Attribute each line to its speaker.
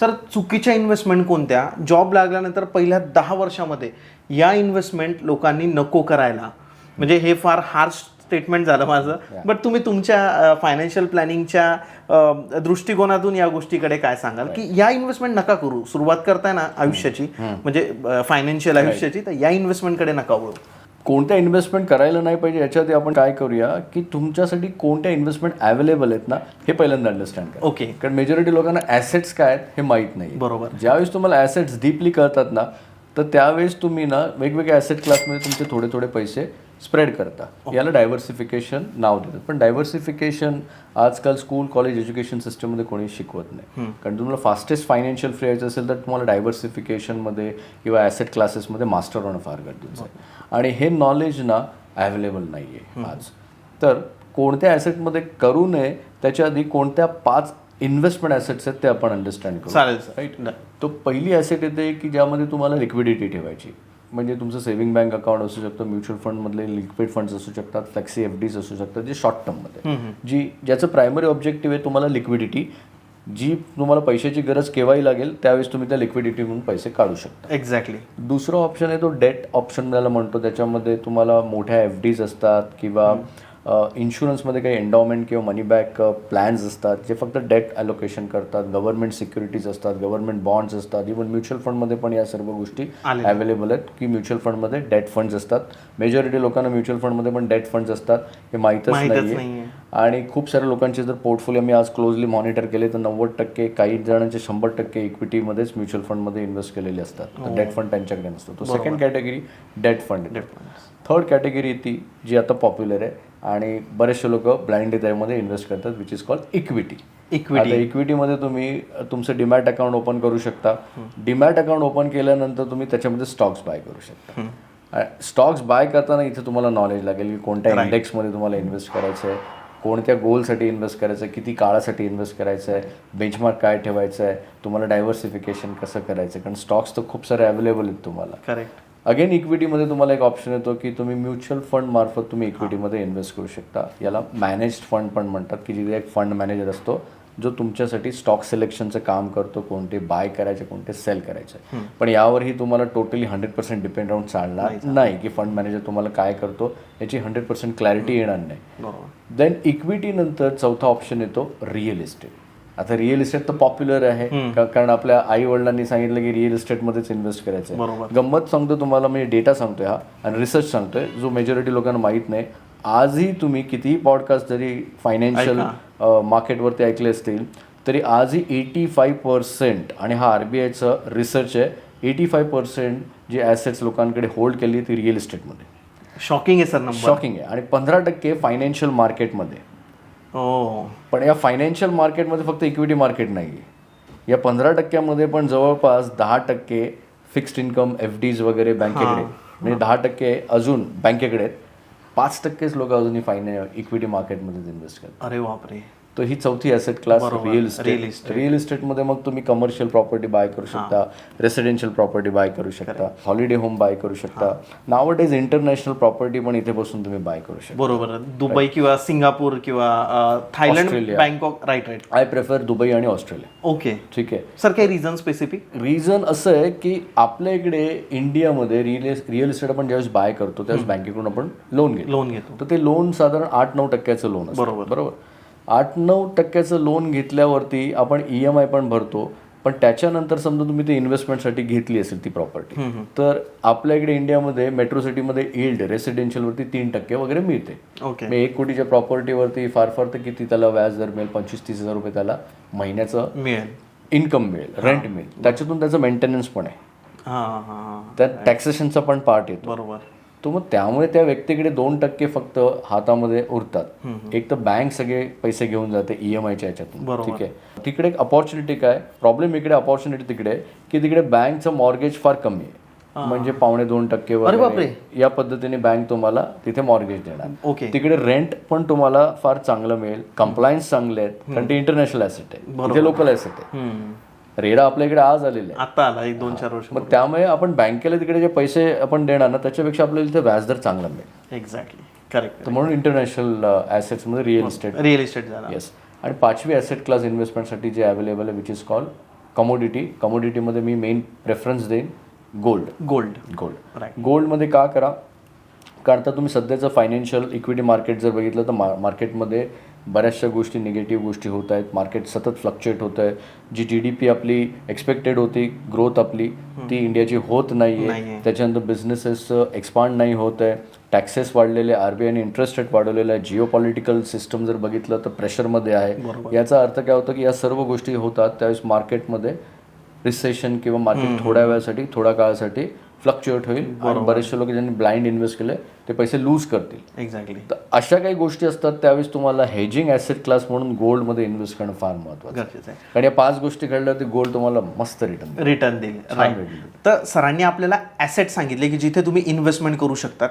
Speaker 1: Sir चुकीच्या investment कोणत्या? Job लागल्यानंतर पहिल्या दहा वर्षामध्ये या इन्व्हेस्टमेंट लोकांनी नको करायला. म्हणजे हे फार हार्श स्टेटमेंट झालं माझं. बट तुम्ही तुमच्या फायनान्शियल प्लॅनिंगच्या दृष्टिकोनातून या गोष्टीकडे काय सांगाल? की या इन्व्हेस्टमेंट नका करू. सुरुवात करताय ना आयुष्याची म्हणजे फायनान्शियल आयुष्याची तर या इन्व्हेस्टमेंटकडे नका वळू.
Speaker 2: कोणत्या इन्व्हेस्टमेंट करायला नाही पाहिजे याच्याआधी आपण काय करूया की तुमच्यासाठी कोणत्या इन्व्हेस्टमेंट अवेलेबल आहेत ना हे पहिल्यांदा अंडरस्टँड करा.
Speaker 1: ओके
Speaker 2: कारण मेजॉरिटी लोकांना ॲसेट्स काय आहेत हे माहीत नाही.
Speaker 1: बरोबर.
Speaker 2: ज्यावेळेस तुम्हाला ॲसेट्स डीपली कळतात ना तर त्यावेळेस तुम्ही ना वेगवेगळ्या ॲसेट क्लासमध्ये तुमचे थोडे थोडे पैसे स्प्रेड करता. याला डायव्हर्सिफिकेशन नाव देतात. पण डायव्हर्सिफिकेशन आजकाल स्कूल कॉलेज एज्युकेशन सिस्टममध्ये कोणी शिकवत नाही. कारण तुम्हाला फास्टेस्ट फायनान्शियल फ्री यायचं असेल तर तुम्हाला डायव्हर्सिफिकेशनमध्ये किंवा ॲसेट क्लासेसमध्ये मास्टर होणं फार गरजेचं आहे. आणि हे नॉलेज ना अवेलेबल नाही आहे आज. तर कोणत्या ॲसेटमध्ये करू नये त्याच्या आधी कोणत्या पाच इन्व्हेस्टमेंट ॲसेट्स आहेत ते आपण अंडरस्टँड करू.
Speaker 1: चालेल
Speaker 2: राईट तो पहिली ॲसेट येते की ज्यामध्ये तुम्हाला लिक्विडिटी ठेवायची. म्हणजे तुमचं सेव्हिंग बँक अकाउंट असू शकतं म्युच्युअल फंडमधले लिक्विड फंड्स असू शकतात फ्लेक्सी एफ डीज असू शकतात जे शॉर्ट टर्ममध्ये जी ज्याचं प्रायमरी ऑब्जेक्टिव्ह आहे तुम्हाला लिक्विडिटी जी तुम्हाला पैशाची गरज केव्हाही लागेल त्यावेळेस तुम्ही त्या लिक्विडिटी म्हणून पैसे काढू शकता.
Speaker 1: एक्झॅक्टली
Speaker 2: दुसरा ऑप्शन आहे तो डेट ऑप्शन त्याला म्हणतो त्याच्यामध्ये तुम्हाला मोठ्या एफ डीज असतात किंवा इन्शुरन्समध्ये काही एन्डॉमेंट किंवा मनी बॅक प्लॅन्स असतात जे फक्त डेट अलोकेशन करतात गव्हर्नमेंट सिक्युरिटीज असतात गव्हर्नमेंट बॉन्ड्स असतात इव्हन म्युच्युअल फंडमध्ये पण या सर्व गोष्टी. अवेलेबल आहेत. की म्युच्युअल फंडमध्ये डेट फंड्स असतात. मेजॉरिटी लोकांना म्युच्युअल फंडमध्ये पण डेट फंड्स असतात हे माहीतच नाही. आणि खूप साऱ्या लोकांचे जर पोर्टफोलिओ मी आज क्लोजली मॉनिटर केले तर नव्वद टक्के काही जणांचे शंभर टक्के इक्विटीमध्येच म्युच्युअल फंडमध्ये इन्व्हेस्ट केलेले असतात. तर डेट फंड त्यांच्याकडे नसतो. तो second category debt fund third category ती जी आता पॉप्युलर आहे आणि बरेचसे लोक ब्लाइंड त्यामध्ये इन्व्हेस्ट करतात विच इज कॉल इक्विटी. आता इक्विटीमध्ये तुम्ही तुमचं डिमॅट अकाउंट ओपन करू शकता. डिमॅट अकाउंट ओपन केल्यानंतर तुम्ही त्याच्यामध्ये स्टॉक्स बाय करू शकता. स्टॉक्स बाय करताना इथे तुम्हाला नॉलेज लागेल की कोणत्या इंडेक्समध्ये तुम्हाला इन्व्हेस्ट करायचं आहे कोणत्या गोलसाठी इन्व्हेस्ट करायचं आहे किती काळासाठी इन्व्हेस्ट करायचं आहे बेंचमार्क काय ठेवायचं आहे तुम्हाला डायव्हर्सिफिकेशन कसं करायचं आहे कारण स्टॉक्स तर खूप सारे अवेलेबल आहेत तुम्हाला.
Speaker 1: करेक्ट
Speaker 2: अगेन इक्विटीमध्ये तुम्हाला एक ऑप्शन येतो की तुम्ही म्युच्युअल फंड मार्फत तुम्ही इक्विटीमध्ये इन्व्हेस्ट करू शकता. याला मॅनेज्ड फंड पण म्हणतात की जिथे एक फंड मॅनेजर असतो जो तुमच्यासाठी स्टॉक सिलेक्शनचं काम करतो कोणते बाय करायचे कोणते सेल करायचे. पण यावरही तुम्हाला टोटली हंड्रेड पर्सेंट डिपेंड राहून चालणार नाही की फंड मॅनेजर तुम्हाला काय करतो याची हंड्रेड पर्सेंट क्लॅरिटी येणार नाही. देन इक्विटी नंतर चौथा ऑप्शन येतो रिअल इस्टेट आता रिअल इस्टेट तर पॉप्युलर आहे. कारण आपल्या आई वडिलांनी सांगितलं की रिअल इस्टेटमध्येच इन्व्हेस्ट करायचं आहे. गंमत सांगतो तुम्हाला मी डेटा सांगतोय हा. आणि रिसर्च सांगतोय. जो मेजॉरिटी लोकांना माहीत नाही आजही तुम्ही कितीही पॉडकास्ट जरी फायनान्शियल मार्केटवरती ऐकले असतील तरी आजही एटी फाईव्ह पर्सेंट आणि हा आर बी आयचं रिसर्च आहे एटी फाईव्ह पर्सेंट जे ॲसेट्स लोकांकडे होल्ड केली ती रिअल इस्टेटमध्ये
Speaker 1: शॉकिंग आहे सर
Speaker 2: शॉकिंग आहे. आणि पंधरा टक्के फायनान्शियल मार्केटमध्ये पण या फायनान्शियल मार्केटमध्ये फक्त इक्विटी मार्केट नाही या पंधरा टक्क्यामध्ये पण जवळपास दहा टक्के फिक्स्ड इन्कम एफ डीज वगैरे बँकेकडे म्हणजे दहा टक्के अजून बँकेकडे आहेत. पाच टक्केच लोक अजूनही फायना इक्विटी मार्केटमध्ये इन्व्हेस्ट करतात.
Speaker 1: अरे बापरे.
Speaker 2: तर ही चौथी asset class. Real estate real इस्टेटमध्ये मग तुम्ही कमर्शियल प्रॉपर्टी बाय करू शकता रेसिडेन्शियल प्रॉपर्टी बाय करू शकता हॉलिडे होम बाय करू शकता. नाव डेज इंटरनॅशनल प्रॉपर्टी पण इथे बसून तुम्ही बाय करू शकता.
Speaker 1: बरोबर. दुबई किंवा सिंगापूर किंवा Thailand. Bangkok right right
Speaker 2: I prefer Dubai आणि ऑस्ट्रेलिया.
Speaker 1: ओके
Speaker 2: ठीक आहे.
Speaker 1: सर काही रिझन स्पेसिफिक
Speaker 2: रिझन असं आहे की आपल्या इकडे इंडियामध्ये रिअल रिअल इस्टेट आपण ज्यावेळेस बाय करतो त्यावेळेस बँकेकडून आपण लोन घेतो.
Speaker 1: लोन घेतो.
Speaker 2: तर ते लोन साधारण आठ नऊ टक्क्याचं लोन
Speaker 1: बरोबर.
Speaker 2: बरोबर? आठ नऊ टक्क्याचं लोन घेतल्यावरती आपण ई एम आय पण भरतो. पण त्याच्यानंतर समजा तुम्ही ते इन्व्हेस्टमेंटसाठी घेतली असेल ती प्रॉपर्टी तर आपल्या इकडे इंडियामध्ये मेट्रो सिटीमध्ये इल्ड रेसिडेन्शियलवरती तीन टक्के वगैरे मिळते.
Speaker 1: ओके
Speaker 2: एक कोटीच्या प्रॉपर्टीवरती फार फार तर किती त्याला व्याज दर मिळेल? पंचवीस तीस हजार रुपये त्याला महिन्याचं
Speaker 1: मिळेल.
Speaker 2: इन्कम मिळेल रेंट मिळेल. त्याच्यातून त्याचं मेंटेनन्स पण आहे. त्यात टॅक्सेशनचा पण पार्ट येतो.
Speaker 1: बरोबर.
Speaker 2: तो मग त्यामुळे त्या व्यक्तीकडे दोन टक्के फक्त हातामध्ये उरतात. एक तर बँक सगळे पैसे घेऊन जाते ई एम आयच्या याच्यातून. ठीक आहे. तिकडे एक अपॉर्च्युनिटी काय? प्रॉब्लेम इकडे अपॉर्च्युनिटी तिकडे की तिकडे बँकचं मॉर्गेज फार कमी आहे. म्हणजे पावणे दोन टक्के. वगैरे. या पद्धतीने बँक तुम्हाला तिथे मॉर्गेज देणार.
Speaker 1: ओके.
Speaker 2: तिकडे रेंट पण तुम्हाला फार चांगलं मिळेल. कम्प्लायन्स चांगले आहेत. कारण ते इंटरनॅशनल ॲसेट आहे. लोकल ॲसेट आहे. रेडा आपल्या इकडे आज आलेले
Speaker 1: आता आला एक दोन चार वर्ष
Speaker 2: मग त्यामुळे आपण बँकेला तिकडे जे पैसे आपण देणार ना त्याच्यापेक्षा आपल्याला इथे व्याजदर चांगला मिळेल.
Speaker 1: एक्झॅक्टली करेक्ट
Speaker 2: तर म्हणून इंटरनॅशनल ॲसेट्समध्ये रिअल इस्टेट
Speaker 1: रिअल इस्टेट झाला
Speaker 2: येस आणि पाचवी ॲसेट क्लास इन्व्हेस्टमेंटसाठी जे अवेलेबल आहे विच इज कॉल कमोडिटी कमोडिटीमध्ये मी मेन प्रेफरन्स देईन गोल्ड
Speaker 1: गोल्ड
Speaker 2: गोल्ड गोल्डमध्ये का करा? कारण आता तुम्ही सध्याचं फायनान्शियल इक्विटी मार्केट जर बघितलं तर मा मार्केटमध्ये बऱ्याचशा गोष्टी निगेटिव्ह गोष्टी होत आहेत. मार्केट सतत फ्लक्च्युएट होत आहे. जी जी डी पी आपली एक्सपेक्टेड होती ग्रोथ आपली ती इंडियाची होत नाही
Speaker 1: नाहीये.
Speaker 2: आहे त्याच्यानंतर बिझनेसेस एक्सपांड नाही होत आहे. टॅक्सेस वाढलेले आर बी आयने इंटरेस्ट रेट वाढवलेला आहे. जिओ पॉलिटिकल सिस्टम जर बघितलं तर प्रेशरमध्ये आहे. याचा अर्थ काय होतं की या सर्व गोष्टी होतात. त्यावेळेस मार्केटमध्ये रिसेशन किंवा मार्केट थोड्या वेळासाठी थोड्या काळासाठी फ्लक्च्युएट होईल आणि बरेचसे लोक ज्यांनी ब्लाइंड इन्व्हेस्ट केले ते पैसे लूज करतील.
Speaker 1: एक्झॅक्टली
Speaker 2: तर अशा काही गोष्टी असतात त्यावेळेस तुम्हाला हेजिंग ॲसेट क्लास म्हणून गोल्डमध्ये इन्व्हेस्ट करणं फार महत्त्वाचं आहे.
Speaker 1: गरजेचं आहे.
Speaker 2: कारण या पाच गोष्टी घडल्यावर ते गोल्ड तुम्हाला मस्त रिटर्न
Speaker 1: रिटर्न देईल तर सरांनी आपल्याला ॲसेट सांगितले की जिथे तुम्ही इन्व्हेस्टमेंट करू शकतात.